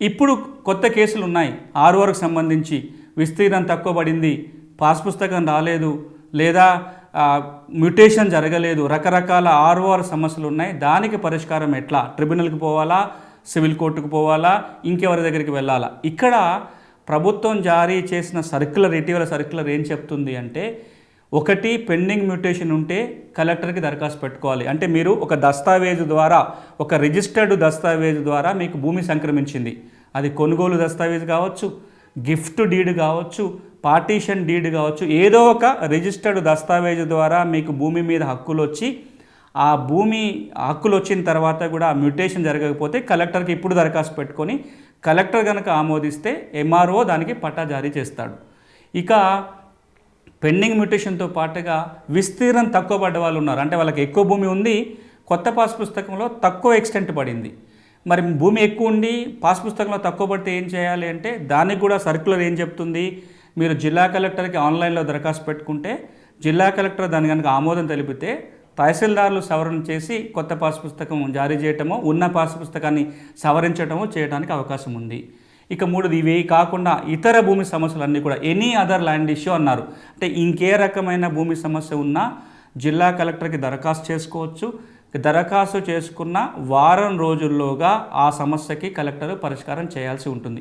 ఇప్పుడు కొత్త కేసులు ఉన్నాయి ఆర్ఓఆర్కి సంబంధించి. విస్తీర్ణం తక్కువ పడింది పాస్ పుస్తకం రాలేదు. లేదా మ్యూటేషన్ జరగలేదు. రకరకాల ఆర్ఓఆర్ సమస్యలు ఉన్నాయి దానికి పరిష్కారం ఎట్లా? ట్రిబ్యునల్కి పోవాలా? సివిల్ కోర్టుకు పోవాలా? ఇంకెవరి దగ్గరికి వెళ్ళాలా? ఇక్కడ ప్రభుత్వం జారీ చేసిన సర్క్యులర్ ఇటీవల సర్క్యులర్ ఏం చెప్తుంది అంటే ఒకటి పెండింగ్ మ్యూటేషన్ ఉంటే కలెక్టర్కి దరఖాస్తు పెట్టుకోవాలి. అంటే మీరు ఒక దస్తావేజు ద్వారా ఒక రిజిస్టర్డ్ దస్తావేజు ద్వారా మీకు భూమి సంక్రమించింది. అది కొనుగోలు దస్తావేజు కావచ్చు గిఫ్ట్ డీడ్ కావచ్చు పార్టీషన్ డీడ్ కావచ్చు ఏదో ఒక రిజిస్టర్డ్ దస్తావేజు ద్వారా మీకు భూమి మీద హక్కులు వచ్చి ఆ భూమి హక్కులు వచ్చిన తర్వాత కూడా మ్యూటేషన్ జరగకపోతే కలెక్టర్కి ఇప్పుడు దరఖాస్తు పెట్టుకొని కలెక్టర్ కనుక ఆమోదిస్తే ఎంఆర్ఓ దానికి పట్టా జారీ చేస్తాడు. ఇక పెండింగ్ మ్యూటేషన్తో పాటుగా విస్తీర్ణం తక్కువ పడ్డ వాళ్ళు ఉన్నారు. అంటే వాళ్ళకి ఎక్కువ భూమి ఉంది కొత్త పాస్ పుస్తకంలో తక్కువ ఎక్స్టెంట్ పడింది. మరి భూమి ఎక్కువ ఉండి పాస్ పుస్తకంలో తక్కువ పడితే ఏం చేయాలి అంటే దానికి కూడా సర్క్యులర్ ఏం చెప్తుంది? మీరు జిల్లా కలెక్టర్కి ఆన్లైన్లో దరఖాస్తు పెట్టుకుంటే జిల్లా కలెక్టర్ దాని కనుక ఆమోదం తెలిపితే తహసీల్దార్లు సవరణ చేసి కొత్త పాస్ పుస్తకం జారీ చేయటమో ఉన్న పాస్ పుస్తకాన్ని సవరించటమో చేయడానికి అవకాశం ఉంది. ఇక మూడోది ఇవే కాకుండా ఇతర భూమి సమస్యలన్నీ కూడా. ఎనీ అదర్ ల్యాండ్ ఇష్యూ అన్నారు. అంటే ఇంకే రకమైన భూమి సమస్య ఉన్నా జిల్లా కలెక్టర్కి దరఖాస్తు చేసుకోవచ్చు. దరఖాస్తు చేసుకున్న వారం రోజుల్లోగా ఆ సమస్యకి కలెక్టర్ పరిష్కారం చేయాల్సి ఉంటుంది.